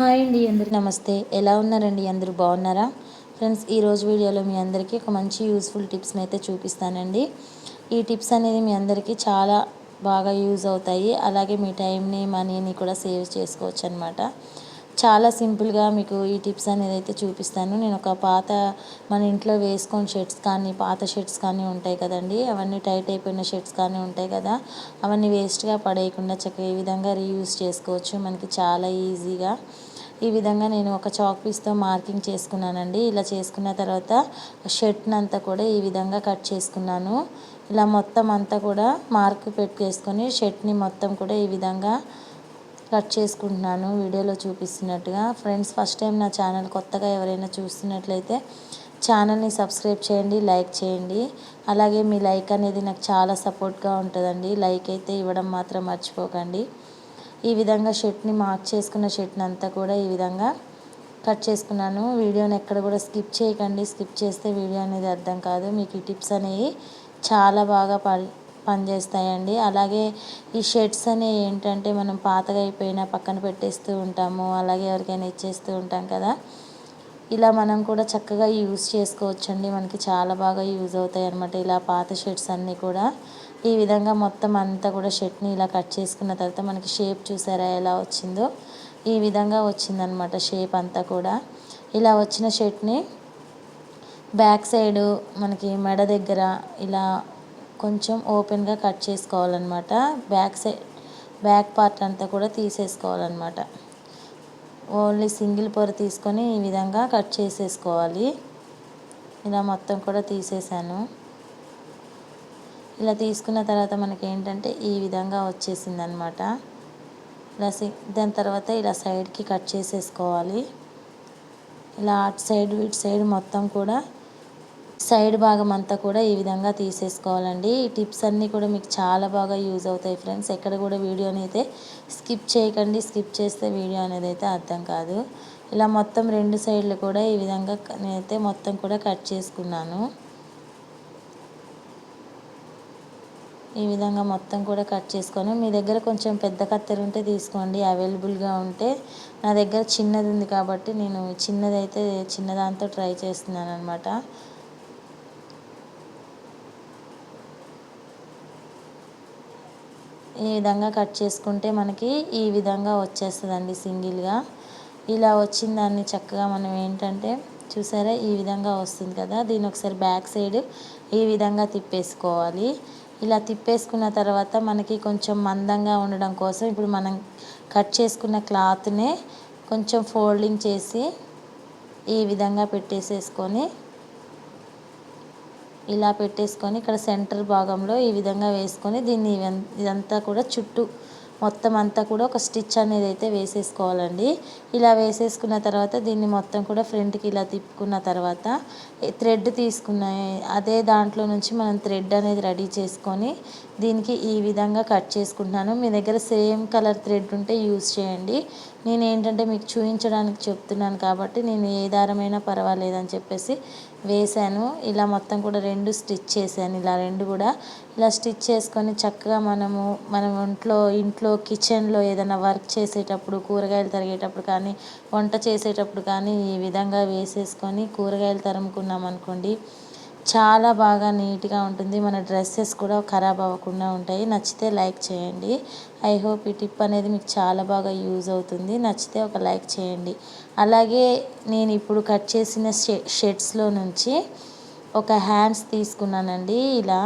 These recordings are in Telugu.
హాయ్ అండి అందరు నమస్తే. ఎలా ఉన్నారండి? అందరూ బాగున్నారా? ఫ్రెండ్స్ ఈరోజు వీడియోలో మీ అందరికీ ఒక మంచి యూస్ఫుల్ టిప్స్ని అయితే చూపిస్తానండి. ఈ టిప్స్ అనేది మీ అందరికీ చాలా బాగా యూజ్ అవుతాయి. అలాగే మీ టైంని మనీని కూడా సేవ్ చేసుకోవచ్చు అనమాట చాలా సింపుల్గా మీకు ఈ టిప్స్ అనేది అయితే చూపిస్తాను. నేను ఒక పాత మన ఇంట్లో వేసుకొని షర్ట్స్ కానీ పాత షర్ట్స్ కానీ ఉంటాయి కదండి. అవన్నీ టైట్ అయిపోయిన షర్ట్స్ కానీ ఉంటాయి కదా. అవన్నీ వేస్ట్గా పడేయకుండా చక్కగా ఈ విధంగా రీయూజ్ చేసుకోవచ్చు. మనకి చాలా ఈజీగా. ఈ విధంగా నేను ఒక చాక్ పీస్తో మార్కింగ్ చేసుకున్నానండి. ఇలా చేసుకున్న తర్వాత షర్ట్ని అంతా కూడా ఈ విధంగా కట్ చేసుకున్నాను. ఇలా మొత్తం అంతా కూడా మార్క్ పెట్టేసుకొని షర్ట్ని మొత్తం కూడా ఈ విధంగా కట్ చేసుకుంటున్నాను. వీడియోలో చూపిస్తున్నట్టుగా. ఫ్రెండ్స్ ఫస్ట్ టైం నా ఛానల్ కొత్తగా ఎవరైనా చూస్తున్నట్లయితే ఛానల్ని సబ్స్క్రైబ్ చేయండి లైక్ చేయండి. అలాగే మీ లైక్ అనేది నాకు చాలా సపోర్ట్గా ఉంటుందండి. లైక్ అయితే ఇవ్వడం మాత్రం మర్చిపోకండి. ఈ విధంగా షర్ట్ని మార్క్ చేసుకున్న షర్ట్ని అంతా కూడా ఈ విధంగా కట్ చేసుకున్నాను. వీడియోని ఎక్కడ కూడా స్కిప్ చేయకండి. స్కిప్ చేస్తే వీడియో అనేది అర్థం కాదు. మీకు ఈ టిప్స్ అనేవి చాలా బాగా పనిచేస్తాయండి. అలాగే ఈ షర్ట్స్ అనేవి ఏంటంటే మనం పాతగా అయిపోయినా పక్కన పెట్టేస్తూ ఉంటాము. అలాగే ఎవరికైనా ఇచ్చేస్తూ ఉంటాం కదా. ఇలా మనం కూడా చక్కగా యూజ్ చేసుకోవచ్చండి. మనకి చాలా బాగా యూజ్ అవుతాయి అన్నమాట ఇలా పాత షర్ట్స్ అన్నీ కూడా. ఈ విధంగా మొత్తం అంతా కూడా షర్ట్ని ఇలా కట్ చేసుకున్న తర్వాత మనకి షేప్ చూసారా ఎలా వచ్చిందో? ఈ విధంగా వచ్చిందనమాట షేప్ అంతా కూడా. ఇలా వచ్చిన షర్ట్ని బ్యాక్ సైడు మనకి మెడ దగ్గర ఇలా కొంచెం ఓపెన్గా కట్ చేసుకోవాలన్నమాట. బ్యాక్ సైడ్ బ్యాక్ పార్ట్ అంతా కూడా తీసేసుకోవాలన్నమాట. ఓన్లీ సింగిల్ పొర తీసుకొని ఈ విధంగా కట్ చేసేసుకోవాలి. ఇలా మొత్తం కూడా తీసేసాను. ఇలా తీసుకున్న తర్వాత మనకి ఏంటంటే ఈ విధంగా వచ్చేసింది అనమాట ఇలా దాని తర్వాత ఇలా సైడ్కి కట్ చేసేసుకోవాలి. ఇలా అటు సైడ్ ఇటు సైడ్ మొత్తం కూడా సైడ్ భాగం అంతా కూడా ఈ విధంగా తీసేసుకోవాలండి. ఈ టిప్స్ అన్నీ కూడా మీకు చాలా బాగా యూజ్ అవుతాయి ఫ్రెండ్స్. ఎక్కడ కూడా వీడియోని అయితే స్కిప్ చేయకండి. స్కిప్ చేస్తే వీడియో అనేది అయితే అర్థం కాదు. ఇలా మొత్తం రెండు సైడ్లు కూడా ఈ విధంగా నేనైతే మొత్తం కూడా కట్ చేసుకున్నాను. ఈ విధంగా మొత్తం కూడా కట్ చేసుకొని మీ దగ్గర కొంచెం పెద్ద కత్తెర ఉంటే తీసుకోండి. అవైలబుల్గా ఉంటే నా దగ్గర చిన్నది ఉంది కాబట్టి నేను చిన్నది అయితే చిన్నదాంతో ట్రై చేస్తున్నాను అనమాట ఈ విధంగా కట్ చేసుకుంటే మనకి ఈ విధంగా వచ్చేస్తుందండి సింగిల్గా. ఇలా వచ్చిన దాన్ని చక్కగా మనం ఏంటంటే చూసారా? ఈ విధంగా వస్తుంది కదా? దీని ఒకసారి బ్యాక్ సైడ్ ఈ విధంగా తిప్పేసుకోవాలి. ఇలా తిప్పేసుకున్న తర్వాత మనకి కొంచెం మందంగా ఉండడం కోసం ఇప్పుడు మనం కట్ చేసుకున్న క్లాత్నే కొంచెం ఫోల్డింగ్ చేసి ఈ విధంగా పెట్టేసేసుకొని ఇలా పెట్టేసుకొని ఇక్కడ సెంటర్ భాగంలో ఈ విధంగా వేసుకొని దీన్ని ఇదంతా కూడా చుట్టూ మొత్తం అంతా కూడా ఒక స్టిచ్ అనేది అయితే వేసేసుకోవాలండి. ఇలా వేసేసుకున్న తర్వాత దీన్ని మొత్తం కూడా ఫ్రంట్కి ఇలా తిప్పుకున్న తర్వాత థ్రెడ్ తీసుకున్న అదే దాంట్లో నుంచి మనం థ్రెడ్ అనేది రెడీ చేసుకొని దీనికి ఈ విధంగా కట్ చేసుకుంటున్నాను. మీ దగ్గర సేమ్ కలర్ థ్రెడ్ ఉంటే యూజ్ చేయండి. నేను ఏంటంటే మీకు చూపించడానికి చెప్తున్నాను కాబట్టి నేను ఏ దారమైనా పర్వాలేదని చెప్పేసి వేశాను. ఇలా మొత్తం కూడా రెండు స్టిచ్ చేశాను. ఇలా రెండు కూడా. ఇలా స్టిచ్ చేసుకొని చక్కగా మనము మనం ఇంట్లో ఇంట్లో కిచెన్లో ఏదైనా వర్క్ చేసేటప్పుడు కూరగాయలు తరిగేటప్పుడు కానీ వంట చేసేటప్పుడు కానీ ఈ విధంగా వేసేసుకొని కూరగాయలు తరుముకున్నాం అనుకోండి చాలా బాగా నీట్గా ఉంటుంది. మన డ్రెస్సెస్ కూడా ఖరాబ్ అవ్వకుండా ఉంటాయి. నచ్చితే లైక్ చేయండి. ఐ హోప్ ఈ టిప్ అనేది మీకు చాలా బాగా యూజ్ అవుతుంది. నచ్చితే ఒక లైక్ చేయండి. అలాగే నేను ఇప్పుడు కట్ చేసిన షర్ట్స్లో నుంచి ఒక హ్యాండ్స్ తీసుకున్నానండి. ఇలా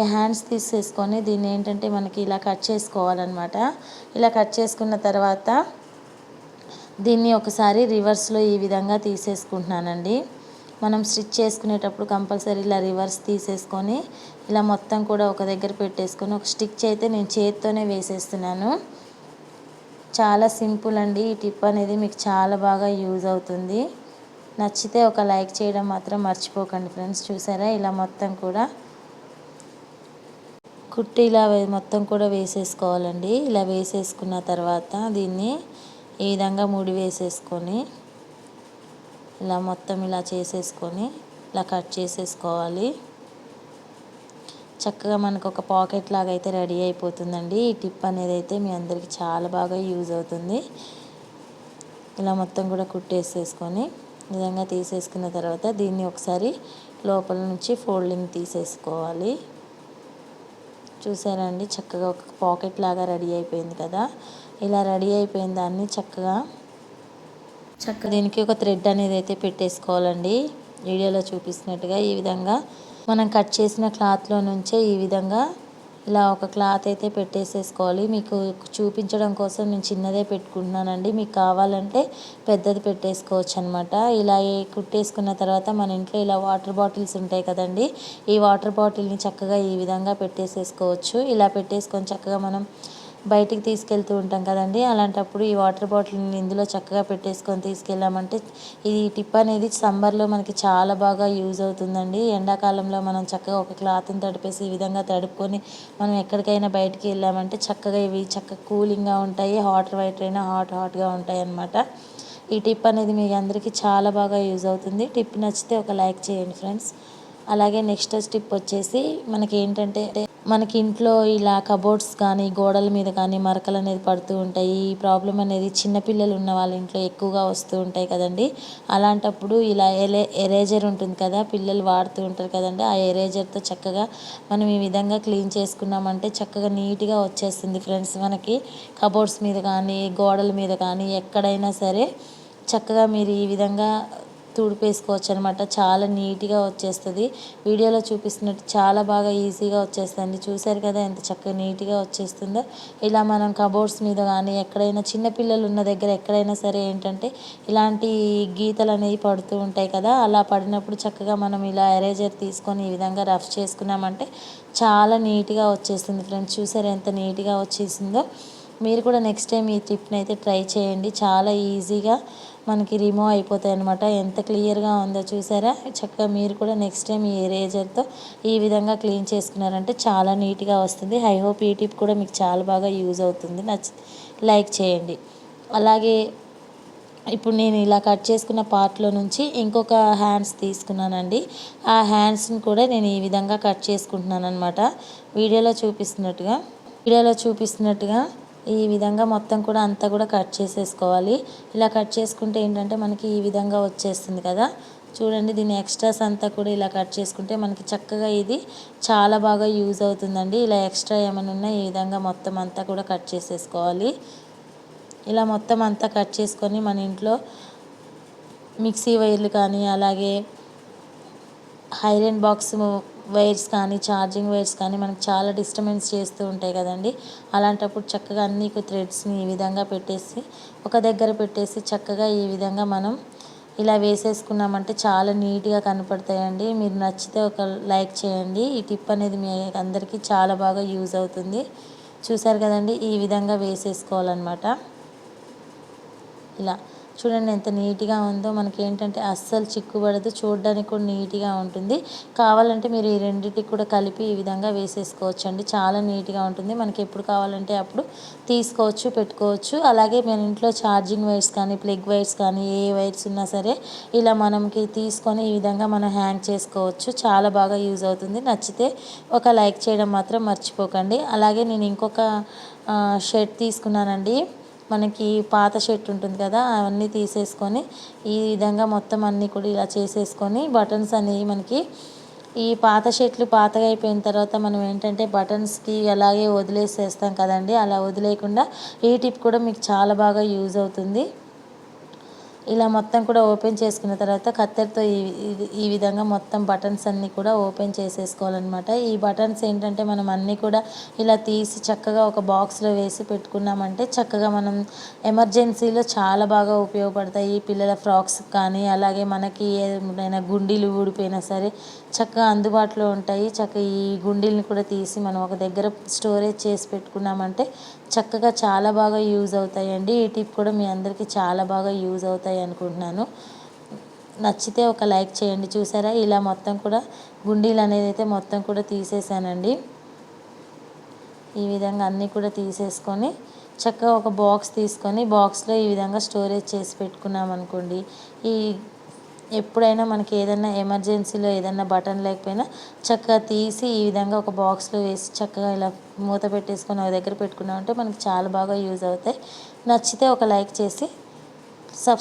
ఈ హ్యాండ్స్ తీసేసుకొని దీన్ని ఏంటంటే మనకి ఇలా కట్ చేసుకోవాలన్నమాట. ఇలా కట్ చేసుకున్న తర్వాత దీన్ని ఒకసారి రివర్స్లో ఈ విధంగా తీసేసుకుంటున్నానండి. మనం స్టిచ్ చేసుకునేటప్పుడు కంపల్సరీ ఇలా రివర్స్ తీసేసుకొని ఇలా మొత్తం కూడా ఒక దగ్గర పెట్టేసుకొని ఒక స్టిచ్ అయితే నేను చేతితోనే వేసేస్తున్నాను. చాలా సింపుల్ అండి. ఈ టిప్ అనేది మీకు చాలా బాగా యూజ్ అవుతుంది. నచ్చితే ఒక లైక్ చేయడం మాత్రం మర్చిపోకండి ఫ్రెండ్స్. చూసారా? ఇలా మొత్తం కూడా కుట్టి ఇలా మొత్తం కూడా వేసేసుకోవాలండి. ఇలా వేసేసుకున్న తర్వాత దీన్ని ఈ విధంగా ముడి వేసేసుకొని ఇలా మొత్తం ఇలా చేసేసుకొని ఇలా కట్ చేసేసుకోవాలి. చక్కగా మనకు ఒక పాకెట్ లాగా అయితే రెడీ అయిపోతుందండి. ఈ టిప్ అనేది అయితే మీ అందరికీ చాలా బాగా యూజ్ అవుతుంది. ఇలా మొత్తం కూడా కుట్టేసేసుకొని విధంగా తీసేసుకున్న తర్వాత దీన్ని ఒకసారి లోపల నుంచి ఫోల్డింగ్ తీసేసుకోవాలి. చూసారండి చక్కగా ఒక పాకెట్ లాగా రెడీ అయిపోయింది కదా? ఇలా రెడీ అయిపోయిన దాన్ని చక్కగా చక్కగా దీనికి ఒక థ్రెడ్ అనేది అయితే పెట్టేసుకోవాలండి. వీడియోలో చూపిస్తున్నట్టుగా ఈ విధంగా మనం కట్ చేసిన క్లాత్లో నుంచే ఈ విధంగా ఇలా ఒక క్లాత్ అయితే పెట్టేసేసుకోవాలి. మీకు చూపించడం కోసం నేను చిన్నదే పెట్టుకుంటున్నానండి. మీకు కావాలంటే పెద్దది పెట్టేసుకోవచ్చు అనమాట ఇలా కుట్టేసుకున్న తర్వాత మన ఇంట్లో ఇలా వాటర్ బాటిల్స్ ఉంటాయి కదండి. ఈ వాటర్ బాటిల్ని చక్కగా ఈ విధంగా పెట్టేసేసుకోవచ్చు. ఇలా పెట్టేసుకొని చక్కగా మనం బయటికి తీసుకెళ్తూ ఉంటాం కదండి. అలాంటప్పుడు ఈ వాటర్ బాటిల్ని ఇందులో చక్కగా పెట్టేసుకొని తీసుకెళ్ళామంటే ఈ టిప్ అనేది సమ్మర్లో మనకి చాలా బాగా యూజ్ అవుతుందండి. ఎండాకాలంలో మనం చక్కగా ఒక క్లాత్ని తడిపేసి ఈ విధంగా తడుపుకొని మనం ఎక్కడికైనా బయటికి వెళ్ళామంటే చక్కగా ఇవి చక్కగా కూలింగ్గా ఉంటాయి హాట్ వైట్ అయినా హాట్ హాట్గా ఉంటాయి అన్నమాట. ఈ టిప్ అనేది మీ అందరికీ చాలా బాగా యూజ్ అవుతుంది. టిప్ నచ్చితే ఒక లైక్ చేయండి ఫ్రెండ్స్. అలాగే నెక్స్ట్ టిప్ వచ్చేసి మనకి ఏంటంటే మనకి ఇంట్లో ఇలా కబోర్డ్స్ కానీ గోడల మీద కానీ మరకలు అనేది పడుతూ ఉంటాయి. ఈ ప్రాబ్లం అనేది చిన్నపిల్లలు ఉన్న వాళ్ళ ఇంట్లో ఎక్కువగా వస్తూ ఉంటాయి కదండి. అలాంటప్పుడు ఇలా ఎలే ఎరేజర్ ఉంటుంది కదా పిల్లలు వాడుతూ ఉంటారు కదండి. ఆ ఎరేజర్తో చక్కగా మనం ఈ విధంగా క్లీన్ చేసుకున్నామంటే చక్కగా నీట్గా వచ్చేస్తుంది ఫ్రెండ్స్ మనకి కబోర్డ్స్ మీద కానీ గోడల మీద కానీ ఎక్కడైనా సరే చక్కగా మీరు ఈ విధంగా తుడిపేసుకోవచ్చు అనమాట చాలా నీట్గా వచ్చేస్తుంది. వీడియోలో చూపిస్తున్నట్టు చాలా బాగా ఈజీగా వచ్చేస్తుంది. చూసారు కదా ఎంత చక్కగా నీట్గా వచ్చేస్తుందో. ఇలా మనం కబోర్డ్స్ మీద కానీ ఎక్కడైనా చిన్నపిల్లలు ఉన్న దగ్గర ఎక్కడైనా సరే ఏంటంటే ఇలాంటి గీతలు అనేవి పడుతూ ఉంటాయి కదా అలా పడినప్పుడు చక్కగా మనం ఇలా ఎరేజర్ తీసుకొని ఈ విధంగా రఫ్ చేసుకున్నామంటే చాలా నీట్గా వచ్చేస్తుంది ఫ్రెండ్స్. చూసారు ఎంత నీట్గా వచ్చేసిందో. మీరు కూడా నెక్స్ట్ టైం ఈ ట్రిప్ని అయితే ట్రై చేయండి. చాలా ఈజీగా మనకి రిమూవ్ అయిపోతాయి అనమాట ఎంత క్లియర్గా ఉందో చూసారా? చక్కగా మీరు కూడా నెక్స్ట్ టైం ఈ ఎరేజర్తో ఈ విధంగా క్లీన్ చేసుకున్నారంటే చాలా నీట్గా వస్తుంది. ఐ హోప్ ఈ టిప్ కూడా మీకు చాలా బాగా యూజ్ అవుతుంది. నచ్చి లైక్ చేయండి. అలాగే ఇప్పుడు నేను ఇలా కట్ చేసుకున్న పార్ట్లో నుంచి ఇంకొక హ్యాండ్స్ తీసుకున్నానండి. ఆ హ్యాండ్స్ని కూడా నేను ఈ విధంగా కట్ చేసుకుంటున్నాను అనమాట వీడియోలో చూపిస్తున్నట్టుగా వీడియోలో చూపిస్తున్నట్టుగా ఈ విధంగా మొత్తం కూడా అంతా కూడా కట్ చేసేసుకోవాలి. ఇలా కట్ చేసుకుంటే ఏంటంటే మనకి ఈ విధంగా వచ్చేస్తుంది కదా. చూడండి దీని ఎక్స్ట్రాస్ అంతా కూడా ఇలా కట్ చేసుకుంటే మనకి చక్కగా ఇది చాలా బాగా యూజ్ అవుతుందండి. ఇలా ఎక్స్ట్రా ఏమైనా ఉన్నా ఈ విధంగా మొత్తం అంతా కూడా కట్ చేసేసుకోవాలి. ఇలా మొత్తం అంతా కట్ చేసుకొని మన ఇంట్లో మిక్సీ వైర్లు కానీ అలాగే ఐరన్ బాక్స్ వైర్స్ కానీ ఛార్జింగ్ వైర్స్ కానీ మనకు చాలా డిస్టర్బెన్స్ చేస్తూ ఉంటాయి కదండి. అలాంటప్పుడు చక్కగా అన్ని థ్రెడ్స్ని ఈ విధంగా పెట్టేసి ఒక దగ్గర పెట్టేసి చక్కగా ఈ విధంగా మనం ఇలా వేసేసుకున్నామంటే చాలా నీట్గా కనపడతాయండి. మీరు నచ్చితే ఒక లైక్ చేయండి. ఈ టిప్ అనేది మీ అందరికీ చాలా బాగా యూజ్ అవుతుంది. చూసారు కదండి ఈ విధంగా వేసేసుకోవాలన్నమాట. ఇలా. చూడండి ఎంత నీట్గా ఉందో. మనకి ఏంటంటే అస్సలు చిక్కుబడదు. చూడడానికి కూడా నీట్గా ఉంటుంది. కావాలంటే మీరు ఈ రెండింటికి కూడా కలిపి ఈ విధంగా వేసేసుకోవచ్చు అండి చాలా నీట్గా ఉంటుంది. మనకి ఎప్పుడు కావాలంటే అప్పుడు తీసుకోవచ్చు పెట్టుకోవచ్చు. అలాగే మన ఇంట్లో ఛార్జింగ్ వైర్స్ కానీ ప్లగ్ వైర్స్ కానీ ఏ వైర్స్ ఉన్నా సరే ఇలా మనకి తీసుకొని ఈ విధంగా మనం హ్యాంగ్ చేసుకోవచ్చు. చాలా బాగా యూజ్ అవుతుంది. నచ్చితే ఒక లైక్ చేయడం మాత్రం మర్చిపోకండి. అలాగే నేను ఇంకొక షర్ట్ తీసుకున్నానండి. మనకి పాత షర్ట్ ఉంటుంది కదా అవన్నీ తీసేసుకొని ఈ విధంగా మొత్తం అన్నీ కూడా ఇలా చేసేసుకొని బటన్స్ అనేవి మనకి ఈ పాత షర్ట్లు పాతగా అయిపోయిన తర్వాత మనం ఏంటంటే బటన్స్కి అలాగే వదిలేసేస్తాం కదండి. అలా వదిలేయకుండా ఈ టిప్ కూడా మీకు చాలా బాగా యూజ్ అవుతుంది. ఇలా మొత్తం కూడా ఓపెన్ చేసుకున్న తర్వాత కత్తెరతో ఈ ఈ విధంగా మొత్తం బటన్స్ అన్నీ కూడా ఓపెన్ చేసేసుకోవాలన్నమాట. ఈ బటన్స్ ఏంటంటే మనం అన్నీ కూడా ఇలా తీసి చక్కగా ఒక బాక్స్లో వేసి పెట్టుకున్నామంటే చక్కగా మనం ఎమర్జెన్సీలో చాలా బాగా ఉపయోగపడతాయి. పిల్లల ఫ్రాక్స్ కానీ అలాగే మనకి ఏమైనా గుండీలు ఊడిపోయినా సరే చక్కగా అందుబాటులో ఉంటాయి. చక్కగా ఈ గుండీలను కూడా తీసి మనం ఒక దగ్గర స్టోరేజ్ చేసి పెట్టుకున్నామంటే చక్కగా చాలా బాగా యూజ్ అవుతాయండి. ఈ టిప్ కూడా మీ అందరికీ చాలా బాగా యూజ్ అవుతాయి. అనుకుంటున్నాను. నచ్చితే ఒక లైక్ చేయండి. చూసారా? ఇలా మొత్తం కూడా గుండీలు అనేది అయితే మొత్తం కూడా తీసేసానండి. ఈ విధంగా అన్నీ కూడా తీసేసుకొని చక్కగా ఒక బాక్స్ తీసుకొని బాక్స్లో ఈ విధంగా స్టోరేజ్ చేసి పెట్టుకున్నాం అనుకోండి. ఈ ఎప్పుడైనా మనకి ఏదైనా ఎమర్జెన్సీలో ఏదైనా బటన్ లేకపోయినా చక్కగా తీసి ఈ విధంగా ఒక బాక్స్లో వేసి చక్కగా ఇలా మూత పెట్టేసుకొని ఒక దగ్గర పెట్టుకున్నామంటే మనకి చాలా బాగా యూజ్ అవుతాయి. నచ్చితే ఒక లైక్ చేసి సబ్స్